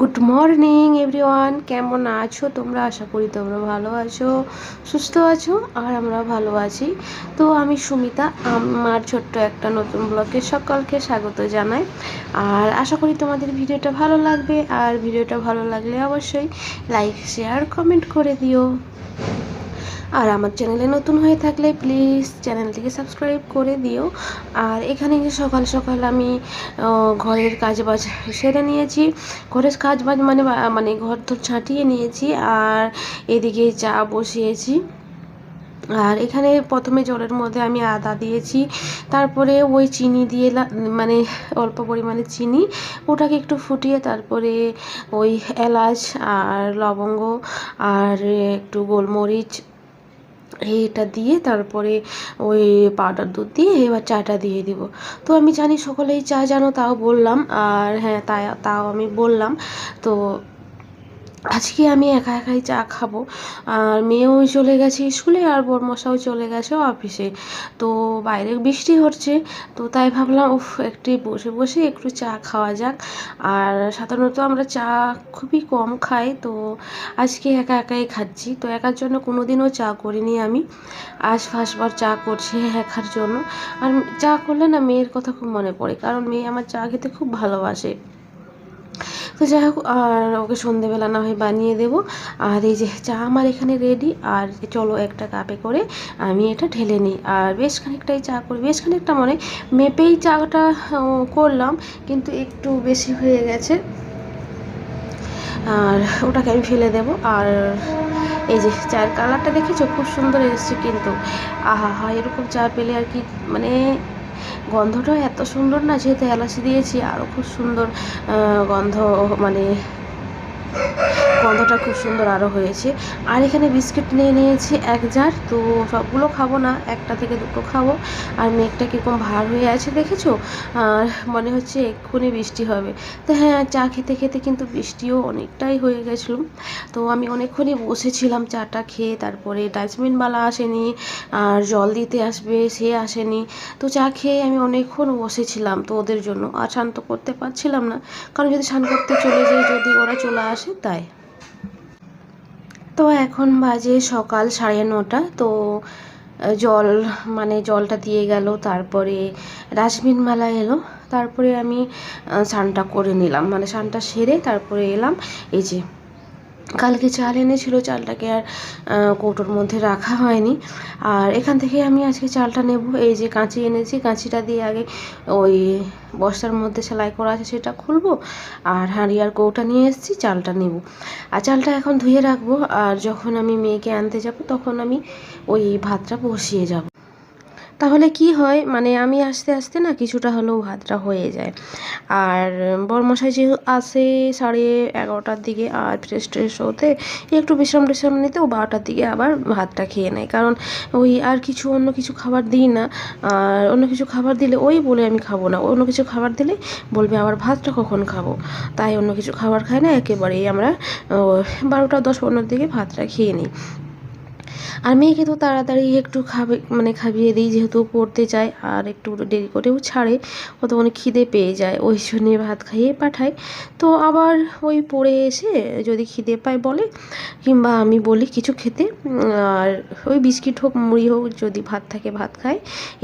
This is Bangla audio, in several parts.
গুড মর্নিং এভরিওয়ান কেমন আছো? তোমরা? আশা করি তোমরা ভালো আছো, সুস্থ আছো, আর আমরা ভালো আছি। তো আমি সুমিতা, আমার ছোট্ট একটা নতুন ব্লগে সকলকে স্বাগত জানাই। আর আশা করি তোমাদের ভিডিওটা ভালো লাগবে। আর ভিডিওটা ভালো লাগলে অবশ্যই লাইক শেয়ার কমেন্ট করে দিও। আর আমার চ্যানেলে নতুন হয়ে থাকলে প্লিজ চ্যানেলটিকে সাবস্ক্রাইব করে দিও। আর এখানে সকাল সকাল আমি ঘরের কাজ বাজ সেরে নিয়েছি। ঘরের কাজ বাজ মানে মানে ঘর তো ছাঁটিয়ে নিয়েছি আর এদিকে চা বসিয়েছি। আর এখানে প্রথমে জলের মধ্যে আমি আদা দিয়েছি। তারপরে ওই চিনি দিয়ে মানে অল্প পরিমাণে চিনি, ওটাকে একটু ফুটিয়ে তারপরে ওই এলাচ আর লবঙ্গ আর একটু গোলমরিচ এটা দিয়ে তারপরে ওই পাউডার দুধ দিয়ে এবার চাটা দিয়ে দিব। তো আমি জানি সকলেই চা জানো তাও বললাম, আর হ্যাঁ তাই, তাও আমি বললাম। তো আজকে আমি একা একাই চা খাব। আর মেয়েও চলে গেছে স্কুলে আর বরমশাও চলে গেছে অফিসে। তো বাইরে বৃষ্টি হচ্ছে, তো তাই ভাবলাম, উফ, একটু বসে বসে একটু চা খাওয়া যাক। আর সাধারণত আমরা চা খুবই কম খাই, তো আজকে একা একাই খাচ্ছি। তো একার জন্য কোনো দিনও চা করিনি আমি। আজ ফার্স্টবার চা করছে একার জন্য। আর চা করলে না মেয়ের কথা খুব মনে পড়ে, কারণ মেয়ে আমার চা খেতে খুব ভালোবাসে। তো যাই হোক, আর ওকে সন্ধেবেলা না হয় বানিয়ে দেব। আর এই যে চা আমার এখানে রেডি আর চলো একটা কাপে করে আমি এটা ঢেলে নিই। আর বেশ খানিকটাই চা করি, বেশ খানিকটা মানে মেপেই চাটা করলাম, কিন্তু একটু বেশি হয়ে গেছে। আর ওটাকে আমি ফেলে দেব। আর এই যে চায়ের কালারটা দেখেছ? খুব সুন্দর এসেছে কিন্তু। আহা হা, এরকম চা পেলে আর কি মানে গন্ধটা এত সুন্দর না যেহেতু এলাচি দিয়েছি আরও খুব সুন্দর গন্ধ মানে গন্ধটা খুব সুন্দর আরও হয়েছে। আর এখানে বিস্কিট নিয়ে নিয়েছি এক জার, তো সবগুলো খাব না, একটা থেকে দুটো খাব। আর মেঘটা কীরকম ভার হয়ে আছে দেখেছ? আর মনে হচ্ছে এক্ষুনি বৃষ্টি হবে। তো হ্যাঁ চা খেতে খেতে কিন্তু বৃষ্টিও অনেকটাই হয়ে গেছিল। তো আমি অনেকক্ষণই বসেছিলাম চাটা খেয়ে, তারপরে ডাস্টবিনওয়ালা আসেনি, আর জল দিতে আসবে, সে আসেনি। তো চা খেয়ে আমি অনেকক্ষণ বসেছিলাম তো ওদের জন্য। আর শান্ত করতে পারছিলাম না, কারণ যদি স্নান করতে চলে যাই, যদি ওরা চলে আসে, তাই। তো এখন বাজে সকাল সাড়ে নটা। তো জল মানে জলটা দিয়ে গেল, তারপরে ডাস্টবিন মালা এলো। তারপরে আমি স্নানটা করে নিলাম। মানে স্নানটা সেরে তারপরে এলাম। এই যে কালকে চাল এনেছিল, চালটাকে আর কৌটোর মধ্যে রাখা হয়নি। আর এখান থেকে আমি আজকে চালটা নেব। এই যে কাঁচি এনেছি, কাঁচিটা দিয়ে আগে ওই বস্তার মধ্যে সেলাই করা আছে সেটা খুলবো আর হাঁড়ি আর কৌটা নিয়ে এসেছি, চালটা নেব। আর চালটা এখন ধুয়ে রাখব। আর যখন আমি মেয়েকে আনতে যাব, তখন আমি ওই ভাতটা বসিয়ে যাব। তাহলে কি হয়? মানে আমি আস্তে আস্তে না কিছুটা হলেও ভাতটা হয়ে যায়। আর বরমশাই যেহেতু আসে সাড়ে এগারোটার দিকে আর ফ্রেশ ট্রেশ হতে একটু বিশ্রাম টিশ্রাম নিতে ও বারোটার দিকে আবার ভাতটা খেয়ে নেয়। কারণ ওই আর কিছু অন্য কিছু খাবার দিই না। আর অন্য কিছু খাবার দিলে ওই বলে আমি খাব না। অন্য কিছু খাবার দিলে বলবে আবার ভাতটা কখন খাব? তাই অন্য কিছু খাবার খায় না। একেবারেই আমরা বারোটা দশ পনেরোর দিকে ভাতটা খেয়ে নিই। আর মেয়েকে তো তাড়াতাড়ি একটু খাবে মানে খাইয়ে দিই, যেহেতু পড়তে যায় আর একটু দেরি করেও ছাড়ে, ও খিদে পেয়ে যায়। ওই জন্যে ভাত খাইয়ে পাঠায়। তো আবার ওই পড়ে এসে যদি খিদে পায় বলে, কিংবা আমি বলি কিছু খেতে, আর ওই বিস্কিট হোক, মুড়ি হোক, যদি ভাত থাকে ভাত খায়,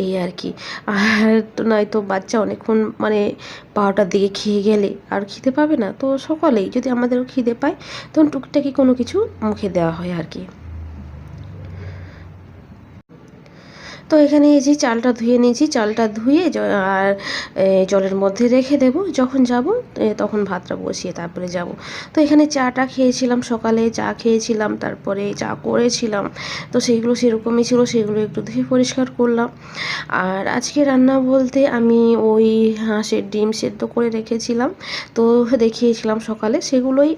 এই আর কি। আর তো নয়তো বাচ্চা অনেকক্ষণ মানে বারোটার দিকে খেয়ে গেলে আর খিদে পাবে না। তো সকালেই যদি আমাদেরও খিদে পায়, তখন টুকটাকি কোনো কিছু মুখে দেওয়া হয় আর কি। তো এখানে এই যে চালটা ধুয়ে নিয়েছি, চালটা ধুয়ে আর জলের মধ্যে রেখে দেব। যখন যাব তখন ভাতটা বসিয়ে তারপরে যাব। তো এখানে চাটা খেয়েছিলাম সকালে, চা খেয়েছিলাম, তারপরে চা করেছিলাম। তো সেইগুলো সেরকমই ছিল, সেগুলো একটু ধুয়ে পরিষ্কার করলাম। আর আজকে রান্না বলতে আমি ওই হাঁসের ডিম সেদ্ধ করে রেখেছিলাম। তো দেখিয়েছিলাম সকালে, সেগুলোই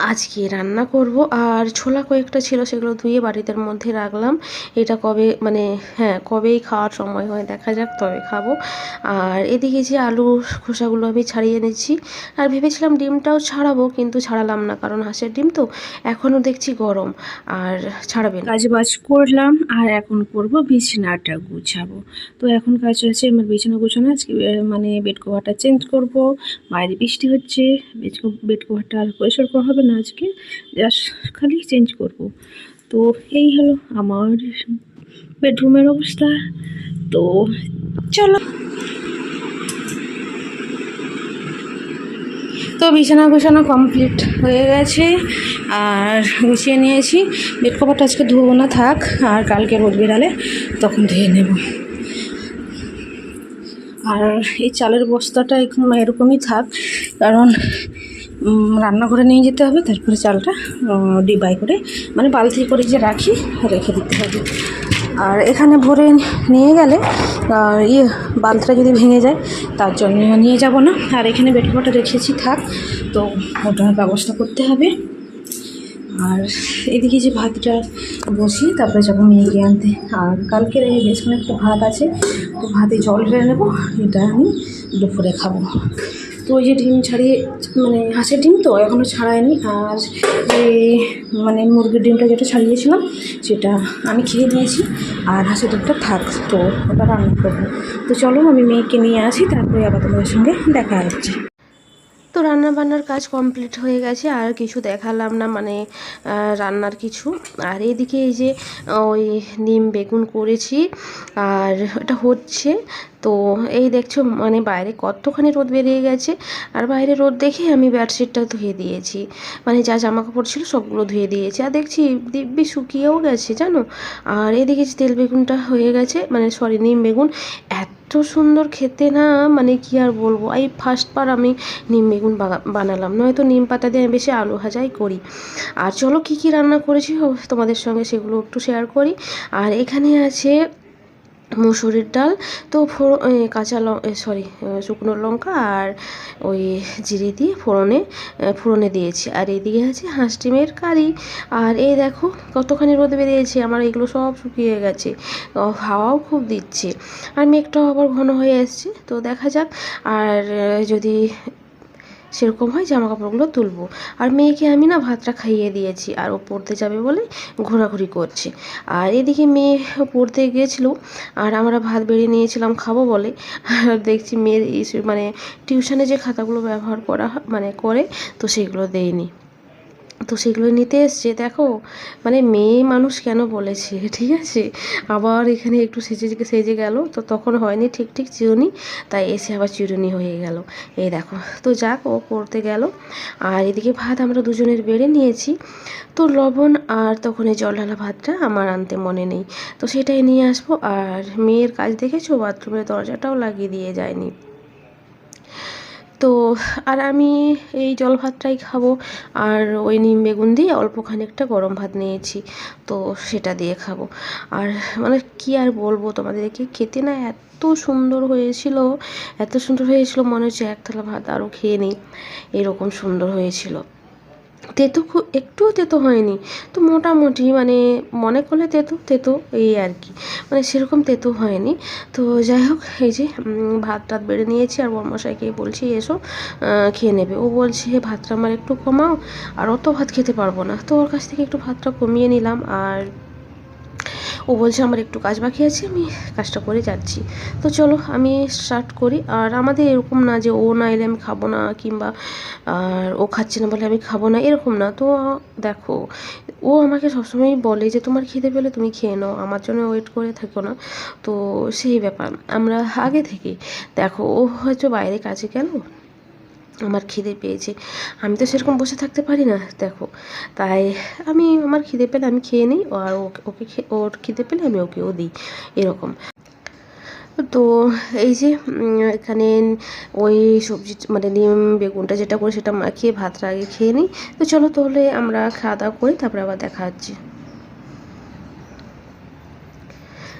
আজকে রান্না করব। আর ছোলা কয়েকটা ছিল, সেগুলো ধুয়ে বাড়িতে মধ্যে রাখলাম। এটা কবে মানে হ্যাঁ কবেই খাওয়ার সময় হয় দেখা যাক, তবে খাব। আর এদিকে যে আলুর খোসাগুলো আমি ছাড়িয়ে নিচ্ছি আর ভেবেছিলাম ডিমটাও ছাড়াবো, কিন্তু ছাড়ালাম না, কারণ হাঁসের ডিম তো এখনও দেখছি গরম, আর ছাড়াবে কাজ বাজ করলাম, আর এখন করব বিছানাটা গুছাবো। তো এখন কাজ চলছে আমার বিছানা গুছানো, আজকে মানে বেড কভারটা চেঞ্জ করব। বাইরে বৃষ্টি হচ্ছে বেড কভারটা আর পরিষ্কার করা হবে না আজকে জাস্ট খালি চেঞ্জ করব। তো এই হলো আমার বেডরুমের অবস্থা। তো চলো। তো বিছানা গোছানো কমপ্লিট হয়ে গেছে, আর গুছিয়ে নিয়েছি। বেড কভারটা আজকে ধুবো না, থাক, আর কালকে রোদ বেরালে তখন ধুয়ে নেব। আর এই চালের বস্তাটা এরকমই থাক, কারণ রান্নাঘরে নিয়ে যেতে হবে, তারপরে চালটা ডিবাই করে মানে বালতি করে যে রাখি, রেখে দিতে হবে। আর এখানে ভরে নিয়ে গেলে ইয়ে বালতিটা যদি ভেঙে যায়, তার জন্য নিয়ে যাব না। আর এখানে বেড কভারটা রেখেছি, থাক। তো ওটার ব্যবস্থা করতে হবে। আর এদিকে যে ভাতটা বসিয়ে তারপরে যাব মেয়েকে আনতে। আর কালকের এই বেশ একটা ভাত আছে, তো ভাতে জল ঢেলে নেব, এটা আমি দুপুরে খাব। তো ওই যে ডিম ছাড়িয়ে মানে হাঁসের ডিম তো এখনও ছাড়ায়নি। আর যে মানে মুরগির ডিমটা যেটা ছাড়িয়েছিলাম, সেটা আমি খেয়ে নিয়েছি। আর হাঁসের ডিমটা থাক, তো ওটা রান্না করব। তো চলো আমি মেয়েকে নিয়ে আসি, তারপরে আবার তোমাদের সঙ্গে দেখা হচ্ছে। তো রান্না বান্নার কাজ কমপ্লিট হয়ে গেছে, আর কিছু দেখালাম না মানে রান্নার কিছু। আর এদিকে এই যে, ওই নিম বেগুন করেছি, আর এটা হচ্ছে, তো এই দেখছ মানে বাইরে কতখানি রোদ বেরিয়ে গেছে, আর বাইরে রোদ দেখে আমি বেডশিটটা ধুয়ে দিয়েছি। মানে যা জামা কাপড় ছিল সবগুলো ধুয়ে দিয়েছি, আর দেখছি দিব্যি শুকিয়েও গেছে, জানো? আর এদিকে তেল বেগুনটা হয়ে গেছে মানে সরি নিম বেগুন, এত সুন্দর খেতে না মানে কি আর বলব? এই ফার্স্ট বার আমি নিম বেগুন বানালাম। নয়তো নিম পাতা দিয়ে আমি বেশি আলু ভাজাই করি। আর চলো কি কি রান্না করেছি, তোমাদের সঙ্গে সেগুলো একটু শেয়ার করি। আর এখানে আছে মুসুরির ডাল, তো ফোড় কাঁচা ল সরি শুকনো লঙ্কা আর ওই জিরে দিয়ে ফোড়নে ফোড়নে দিয়েছি। আর এদিকে আছে হাঁস ডিমের কারি। আর এই দেখো কতখানি রোদ বেরিয়েছে, আমার এগুলো সব শুকিয়ে গেছে। হাওয়াও খুব দিচ্ছে। আর মেঘটাও আবার ঘন হয়ে এসছে। তো দেখা যাক। আর যদি সেরকম হয় জামা কাপড়গুলো তুলবো। আর মেয়েকে আমি না ভাতটা খাইয়ে দিয়েছি আর ও পড়তে যাবে বলে ঘোরাঘুরি করছে। আর এদিকে মেয়ে পড়তে গিয়েছিল আর আমরা ভাত বেড়ে নিয়েছিলাম খাব বলে। আর দেখছি মেয়ের মানে টিউশনে যে খাতাগুলো ব্যবহার করা মানে করে তো সেগুলো দেয়নি। তো সেগুলো নিতে এসছে। দেখো মানে মেয়ে মানুষ কেন বলেছে? ঠিক আছে? আবার এখানে একটু সেজে সেজে গেল। তো তখন হয়নি, ঠিক ঠিক চিরুনি। তাই এসে আবার চিরুনি হয়ে গেল। এই দেখো, তো যাক, ও করতে গেল। আর এদিকে ভাত আমরা দুজনের বেড়ে নিয়েছি। তো লবণ আর তখন এই জল ঢালা ভাতটা আমার আনতে মনে নেই। তো সেটাই নিয়ে আসব। আর মেয়ের কাজ দেখেছ? বাথরুমের দরজাটাও লাগিয়ে দিয়ে যায়নি। তো আর আমি এই জল ভাতটাই খাব। আর ওই নিম বেগুন দিয়ে অল্প খানিকটা গরম ভাত নিয়েছি, তো সেটা দিয়ে খাব। আর মানে কি আর বলব তোমাদেরকে, খেতে না এত সুন্দর হয়েছিল, এত সুন্দর হয়েছিল মনে হচ্ছে এক থালা ভাত আরও খেয়ে নিই। এরকম সুন্দর হয়েছিল। তেতো খুব একটুও তেতো হয়নি। তো মোটামুটি মানে মনে করলে তেতো তেতো এই আর কি। মানে সেরকম তেতো হয়নি। তো যাই হোক, এই যে ভাত টাত বেড়ে নিয়েছি আর বর্মশাইকে বলছি, এসো খেয়ে নেবে। ও বলছে ভাতটা আমার একটু কমাও, আর অত ভাত খেতে পারব না। তো ওর কাছ থেকে একটু ভাতটা কমিয়ে নিলাম। আর ও বলছে, আমার একটু কাজ বাকি আছে, আমি কাজটা করে যাচ্ছি। তো চলো, আমি স্টার্ট করি। আর আমাদের এরকম না যে ও না এলে আমি খাব না, কিংবা, আর ও খাচ্ছে না বলে আমি খাব না, এরকম না। তো দেখো, ও আমাকে সবসময়ই বলে যে, তোমার খিদে পেলে তুমি খেয়ে নাও, আমার জন্য ওয়েট করে থাকো না। তো সেই ব্যাপার। আমরা আগে থেকে, দেখো, ও হয়তো বাইরে কাজে গেল আমার খিদে পেয়েছে। আমি তো সেরকম বসে থাকতে পারি না, দেখো। তাই আমি আমার খিদে পেলে আমি খেয়ে নিই, আর ওকে ওর খিদে পেলে আমি ওকেও দিই, এরকম। তো এই যে এখানে ওই সবজি মানে নিম, বেগুনটা যেটা করে সেটা মাখিয়ে ভাতটা আগে খেয়ে নিই। তো চলো তাহলে আমরা খাওয়া দাওয়া করি, তারপরে আবার দেখা হচ্ছে।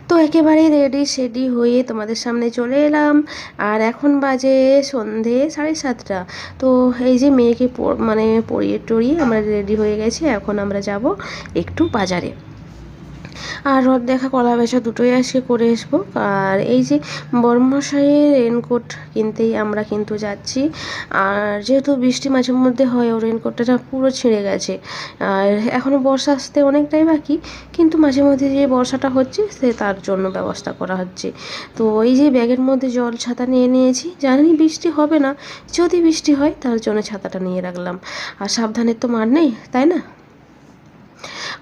তো একেবারে রেডি সেডি হয়ে তোমাদের সামনে চলে এলাম। আর এখন বাজে সন্ধে সাড়ে সাতটা। তো এই যে মেয়েকে মানে পরিয়ে টরিয়ে আমরা রেডি হয়ে গেছি, এখন আমরা যাব একটু বাজারে। আর রথ দেখা কলা বেচা দুটোই আজকে করে আসব। আর এই যে বর্মশাইয়ের রেনকোট কিনতেই আমরা কিন্তু যাচ্ছি। আর যেহেতু বৃষ্টি মাঝে মধ্যে হয় ও রেনকোটটা পুরো ছিঁড়ে গেছে। আর এখনও বর্ষা আসতে অনেকটাই বাকি, কিন্তু মাঝে মধ্যে যে বর্ষাটা হচ্ছে, সে তার জন্য ব্যবস্থা করা হচ্ছে। তো এই যে ব্যাগের মধ্যে জল ছাতা নিয়ে নিয়েছি, জানি বৃষ্টি হবে না, যদি বৃষ্টি হয়, তার জন্য ছাতাটা নিয়ে রাখলাম। আর সাবধানের তো মার নেই, তাই না?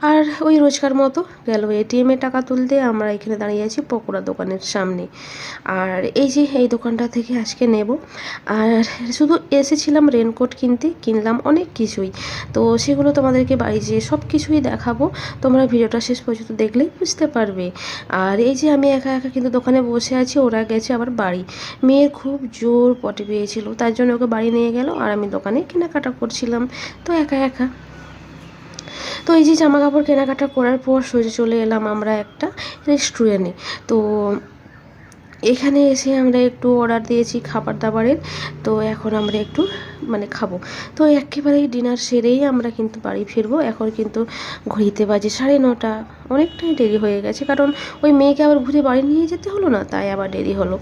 আর ওই রোজকার মতো গেল এটিএমে টাকা তুলতে, আমরা এখানে দাঁড়িয়ে আছি পকোড়া দোকানের সামনে। আর এই যে, এই দোকানটা থেকে আজকে নেব। আর শুধু এসেছিলাম রেনকোট কিনতে, কিনলাম অনেক কিছুই। তো সেগুলো তোমাদেরকে বাড়ি যেয়ে সব কিছুই দেখাবো। তোমরা ভিডিওটা শেষ পর্যন্ত দেখলেই বুঝতে পারবে। আর এই যে, আমি একা একা কিন্তু দোকানে বসে আছি, ওরা গেছে আবার বাড়ি। মেয়ের খুব জোর পটে পেয়েছিল, তার জন্য ওকে বাড়ি নিয়ে গেল, আর আমি দোকানে কেনাকাটা করছিলাম। তো একা একা তো এই যে জামা কাপড় কেনাকাটা করার পর সোজা চলে এলাম আমরা একটা রেস্টুরেন্টে তো এখানে এসে আমরা একটু অর্ডার দিয়েছি খাবার দাবারের তো এখন আমরা একটু মানে খাব। তো একেবারেই ডিনার সেরেই আমরা কিন্তু বাড়ি ফিরবো। এখন কিন্তু ঘড়িতে বাজে সাড়ে নটা। অনেকটাই দেরি হয়ে গেছে, কারণ ওই মেয়েকে আবার ঘুরে বাড়ি নিয়ে যেতে হলো না, তাই আবার দেরি হলো।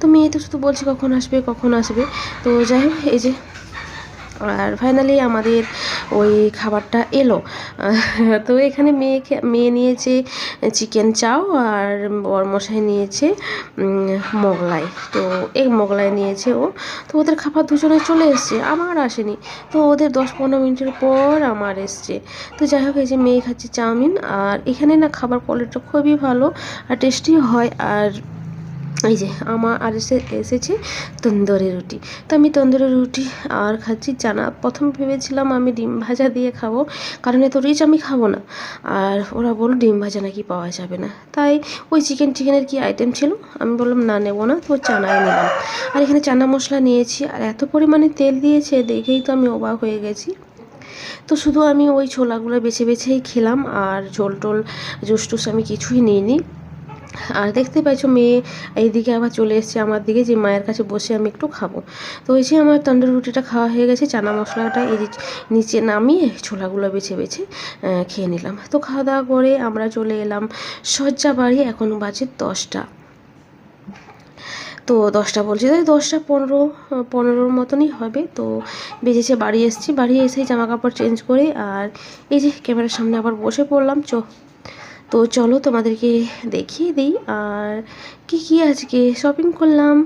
তো মেয়ে তো শুধু বলছে কখন আসবে কখন আসবে। তো যাই হোক, এই যে আর ফাইনালি আমাদের ওই খাবারটা এলো। তো এখানে মেয়েকে, মেয়ে নিয়েছে চিকেন চাও আর বরমশাই নিয়েছে মোগলাই। তো এই মোগলাই নিয়েছে ও। তো ওদের খাবার দুজনে চলে এসছে, আমার আসেনি। তো ওদের দশ পনেরো মিনিটের পর আমার এসছে। তো যাই হোক, এই যে মেয়ে খাচ্ছে চাউমিন, আর এখানে না খাবার কোয়ালিটিটা খুবই ভালো আর টেস্টি হয়। আর এই যে, আমার আর এসে, এসেছে তন্দুরি রুটি। তো আমি তন্দুরি রুটি আর খাচ্ছি চানা। প্রথম ভেবেছিলাম আমি ডিম ভাজা দিয়ে খাব, কারণ এত রিচ আমি খাব না। আর ওরা বলল, ডিম ভাজা নাকি পাওয়া যাবে না। তাই ওই চিকেন চিকেনের কি আইটেম ছিল? আমি বললাম, না, নেব না, তো চানাই নিলাম আর এখানে চানা মশলা নিয়েছি, আর এত পরিমাণে তেল দিয়েছে, দেখেই তো আমি অবাক হয়ে গেছি। তো শুধু আমি ওই ছোলাগুলো বেছে বেছেই খেলাম, আর ঝোল টোল জুস টুস আমি কিছুই নিইনি। আর দেখতে পাচ্ছ মেয়ে এইদিকে আবার চলে এসেছে আমার দিকে যে মায়ের কাছে বসে আমি একটু খাব। তো ওই যে আমার তন্দুরি রুটিটা খাওয়া হয়ে গেছে, চানা মশলাটা এই নিচে নামিয়ে ছোলাগুলো বেছে বেছে খেয়ে নিলাম। তো খাওয়া দাওয়া করে আমরা চলে এলাম শয্যা বাড়ি, এখন বাজে দশটা। তো দশটা বলছে, তাই দশটা পনেরো, পনেরোর মতনই হবে। তো বেজেছে, বাড়ি এসেছি। বাড়ি এসেই জামা কাপড় চেঞ্জ করে আর এই যে ক্যামেরার সামনে আবার বসে পড়লাম। চো তো চলো তোমাদেরকে দেখিয়ে দিই আর কি কি আজকে শপিং করলাম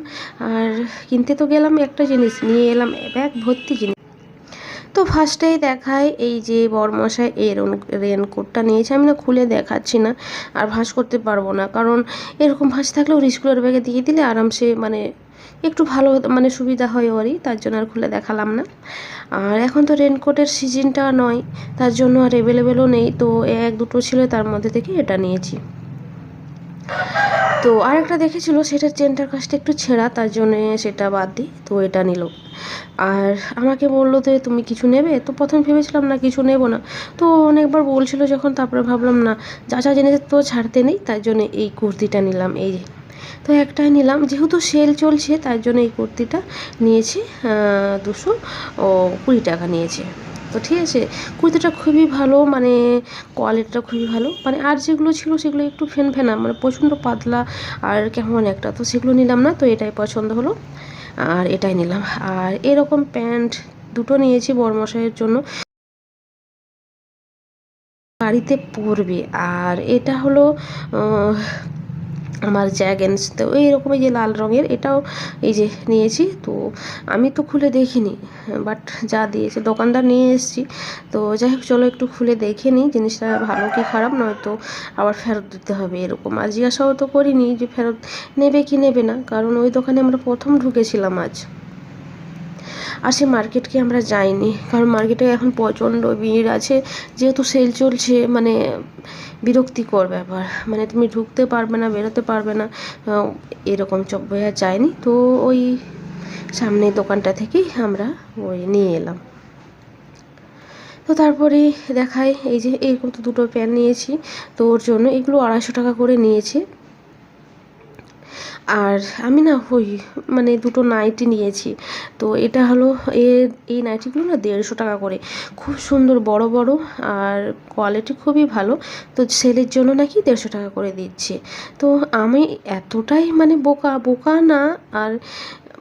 আর কিনতে তো গেলাম একটা জিনিস, নিয়ে এলাম ব্যাগ ভর্তি জিনিস। তো ফার্স্টেই দেখায় এই যে বরমশাই এর রেনকোটটা নিয়েছে, আমি না খুলে দেখাচ্ছি না আর ভাঁজ করতে পারব না। কারণ এরকম ভাঁজ থাকলেও স্কুলের ব্যাগে দিয়ে দিলে আরামসে মানে একটু ভালো মানে সুবিধা হয় ওরই, তার জন্য আর খুলে দেখালাম না। আর এখন তো রেনকোটের সিজনটা নয়, তার জন্য আর অ্যাভেলেবেলও নেই, তো এক দুটো ছিল, তার মধ্যে থেকে এটা নিয়েছি। তো আরেকটা দেখেছিল সেটার চেনটার কাজটা একটু ছেঁড়া, তার জন্য সেটা বাদ দিই, তো এটা নিল। আর আমাকে বলল তো তুমি কিছু নেবে? তো প্রথমে ভেবেছিলাম, না, কিছু নেব না। তো অনেকবার বলছিল যখন, তারপরে ভাবলাম, না, যা যা জিনিস তো ছাড়তে নেই, তার জন্য এই কুর্তিটা নিলাম। এই যে তো একটাই নিলাম। যেহেতু সেল চলছে তার জন্য এই কুর্তিটা নিয়েছি দুশো ও কুড়ি টাকা নিয়েছে। তো ঠিক আছে, কুর্তিটা খুবই ভালো মানে কোয়ালিটিটা খুবই ভালো। মানে আর যেগুলো ছিল, সেগুলো একটু ফেন ফেনা মানে প্রচণ্ড পাতলা আর কেমন একটা। তো সেগুলো নিলাম না, তো এটাই পছন্দ হলো। আর এটাই নিলাম। আর এরকম প্যান্ট দুটো নিয়েছি বড়মশাইয়ের জন্য। বাড়িতে পরবে। আর এটা হলো আমার জ্যাগেন্স তো এই রকমই যে লাল রঙের, এটাও এই যে নিয়েছি। তো আমি তো খুলে দেখিনি বাট যা দিয়েছে, দোকানদার নিয়ে এসেছি। তো যাই হোক, চলো একটু খুলে দেখে নিই, জিনিসটা ভালো কি খারাপ, নয়তো আবার ফেরত দিতে হবে এরকম। আর জিজ্ঞাসাও তো করিনি যে ফেরত নেবে কি নেবে না, কারণ ওই দোকানে আমরা প্রথম ঢুকেছিলাম আজ। আর সে মার্কেটকে আমরা যাইনি। কারণ মার্কেটে এখন প্রচণ্ড ভিড় আছে। যেহেতু সেল চলছে মানে বিরক্তিকর ব্যাপার। মানে তুমি ঢুকতে পারবে না, বেরোতে পারবে না এরকম চক বইয়া যায়নি। তো ওই সামনে দোকানটা থেকেই আমরা ওই নিয়ে এলাম। তো তারপরে দেখায় এই যে এরকম তো দুটো প্যান্ট নিয়েছি। তো ওর জন্য এগুলো আড়াইশো টাকা করে নিয়েছে। আর আমি না ওই মানে দুটো নাইটি নিয়েছি। তো এটা হলো এ, এই নাইটিগুলো না দেড়শো টাকা করে। খুব সুন্দর, বড় বড় আর কোয়ালিটি খুবই ভালো। তো সেলের জন্য নাকি দেড়শো টাকা করে দিচ্ছে। তো আমি এতটাই মানে বোকা বোকা না আর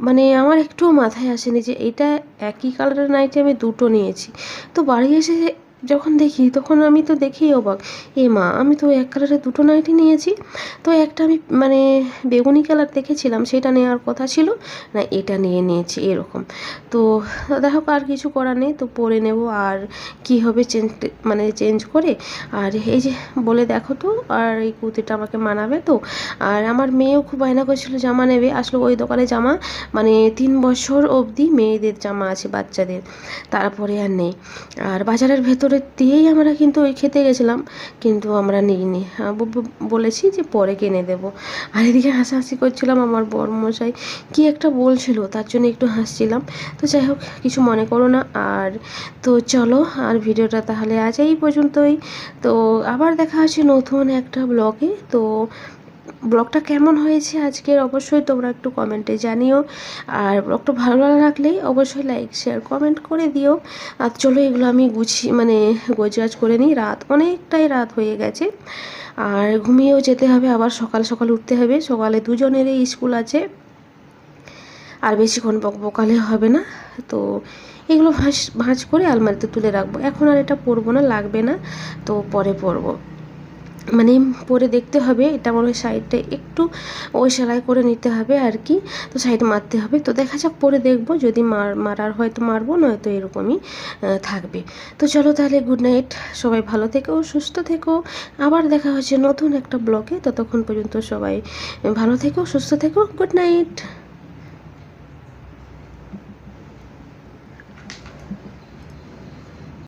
মানে আমার একটুও মাথায় আসেনি যে এটা একই কালারের নাইটি আমি দুটো নিয়েছি। তো বাড়ি এসে যখন দেখি, তখন আমি তো দেখেই অবাক। এ মা, আমি তো এক কালারের দুটো নাইটি নিয়েছি। তো একটা আমি মানে বেগুনি কালার দেখেছিলাম, সেটা নেওয়ার কথা ছিল। না, এটা নিয়ে নিয়েছি, এরকম। তো দেখো আর কিছু করার নেই, তো পরে নেব। আর কি হবে চেঞ্জ মানে চেঞ্জ করে? আর এই যে, বলে দেখো তো, আর এই কুর্তিটা আমাকে মানাবে তো? আর আমার মেয়েও খুব বায়না করছিল জামা নেবে। আসলে ওই দোকানে জামা মানে তিন বছর অবধি মেয়েদের জামা আছে, বাচ্চাদের। তারপরে আর নেই। আর বাজারের ভেতরে দিয়েই আমরা কিন্তু ওই খেতে গেছিলাম, কিন্তু আমরা নিইনি। ব- বলেছি যে পরে কিনে দেবো। আর এদিকে হাসাহাসি করছিলাম আমার বড়মশাই কি একটা বলছিল, তার জন্য একটু হাসছিলাম। তো যাই হোক, কিছু মনে করো না। আর তো চলো, আর ভিডিওটা তাহলে আজ এই পর্যন্তই। তো আবার দেখা হচ্ছে নতুন একটা ব্লগে। তো ব্লগটা কেমন হয়েছে আজকের? অবশ্যই তোমরা একটু কমেন্টে জানিও। আর ব্লগটা ভালো ভালো লাগলেই অবশ্যই লাইক শেয়ার কমেন্ট করে দিও। আর চলো এগুলো আমি গুছিয়ে মানে গোজগাজ করে নিই। রাত অনেকটাই রাত হয়ে গেছে। আর ঘুমিয়েও যেতে হবে, আবার সকাল সকাল উঠতে হবে। সকালে দুজনেরই স্কুল আছে। আর বেশিক্ষণ বক বকালে হবে না। তো এগুলো ভাঁজ ভাঁজ করে আলমারিতে তুলে রাখব। এখন আর এটা পরবো না, লাগবে না। তো পরে পরবো। মানে পরে দেখতে হবে, এটা মনে হয় সাইডটা একটু ওই সেলাই করে নিতে হবে আর কি, তো সাইড মারতে হবে। তো দেখা যাক, পরে দেখব, যদি মার, মারার হয়তো মারবো, নয়তো এরকমই থাকবে। তো চলো তাহলে গুড নাইট সবাই ভালো থেকো, সুস্থ থেকো। আবার দেখা হচ্ছে নতুন একটা ব্লগে ততক্ষণ পর্যন্ত সবাই ভালো থেকো, সুস্থ থেকো গুড নাইট